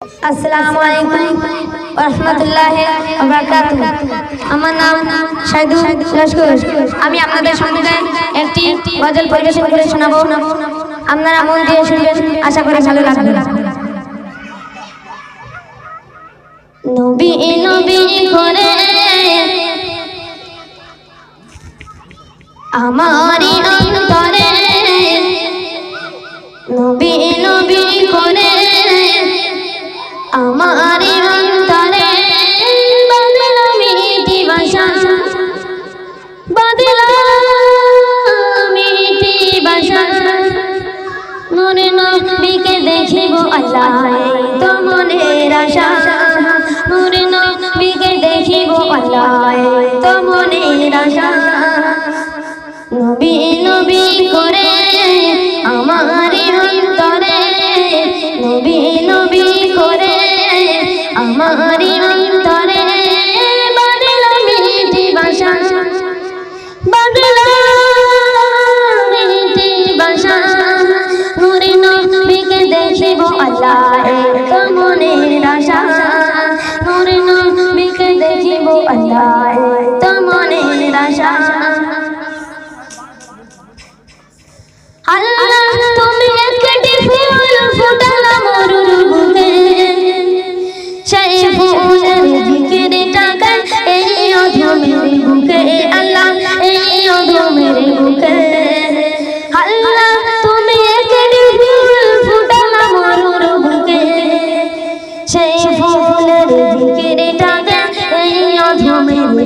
আসসালামু আমি আপনাদের সঙ্গে একটি গজল পরিবেশন করে শোনাবো। আপনারা মন দিয়ে শুনবেন, আশা করি ভালো লাগবে। নবী আল্লাহ তো মনের আশা মনে নবীকে দেখিব আল্লাহ তো মনের আশা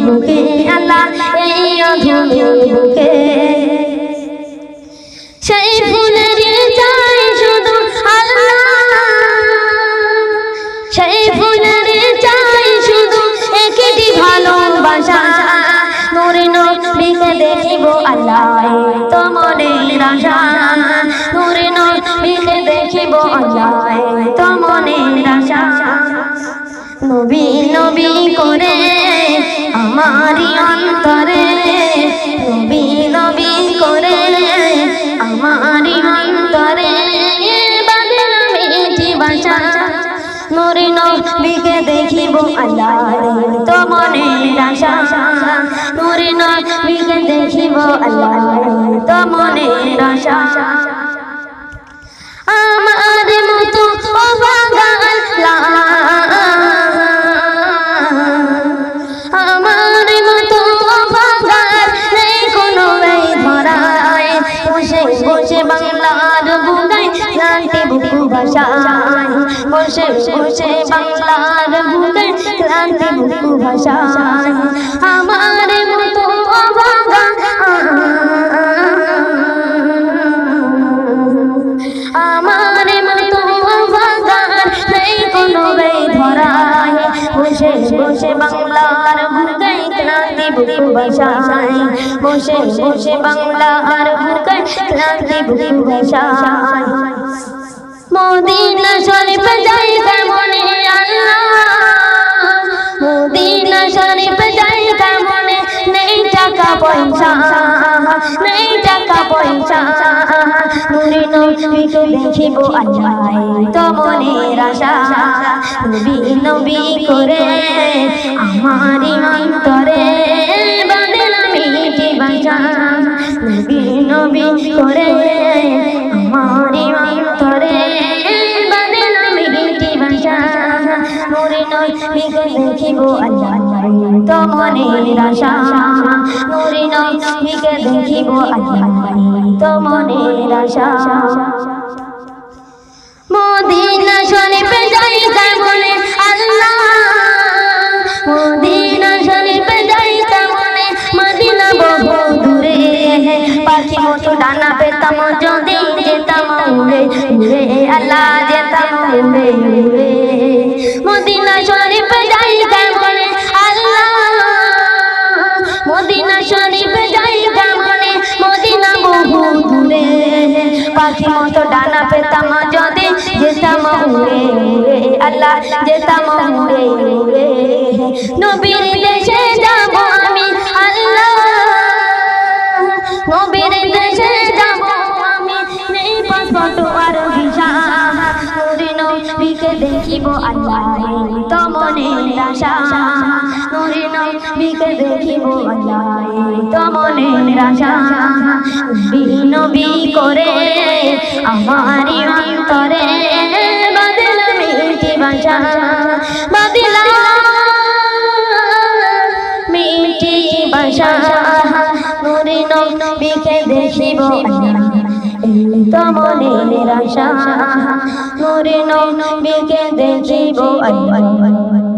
বুকে আল্লাহ এই অধমের বুকে সেই ফুলের চাই শুধু আল্লাহ। সেই ফুলের চাই শুধু একটি ভালোবাসা। নূরে নবীকে দেখিব আল্লাহ তো মনের আশা। নূরে নবীকে দেখিব আল্লাহ তো মনের আশা। নবী নবী করে আমারি অন্তরে নবী নবী করে আমারি অন্তরে বাদল মিটি নূরে নবীকে দেখিব আল্লাহ তো মনের আশা। নূরে নবীকে দেখিব আল্লাহ তো আশা। বসে বসে বাংলার বুগায় ক্লান্তি বুকু ভাষায়। আমার মতো আমার মতো বাগান নেই কোনো বে ধরায় বসে বসে বাংলার বুকাই ক্লান্তি বুকু ভাষায়। বসে বসে বাংলার বুকাই ক্লান্তি বুকু ভাষায়। মদিনা শরীফ যাই কেমনে আল্লাহ। মদিনা শরীফ যাই কেমনে নেই টাকা পয়সা। নেই টাকা পয়সা। তো নবী নবী করে আমারি দেখিব আল্লাহ তো মনের আশা নুরি নবীকে দেখিব আল্লাহ তো মনের আশা মদিনা শরীফে যাই কেমনে আল্লাহ মদিনা শরীফে যাই কেমনে মদিনা বহু দূরে। পাখি মতো ডানা পেতাম যদি যেতাম উড়ে উড়ে আল্লাহ যেতাম উড়ে মতো ডানা পেতাম যদি যেতাম উড়ে উড়ে আল্লাহ যেতাম উড়ে উড়ে নবীর দেশে যাব আমি, আল্লাহ। নবীর দেশে যাব আমি, নেই পাসপোর্ট আর ভিসা। নবীকে দেখিব আল্লাহ তো মনের আশা। নূরে নবীকে দেখিব আল্লাহ তো মনের আশা। নবী করে আমারি অন্তরে বাদলা মিটি বাসা বাদলা মিটি বাসা নূরে নবীকে দেখিব তো মনের নূরে নবীকে দেখিব আল্লাহ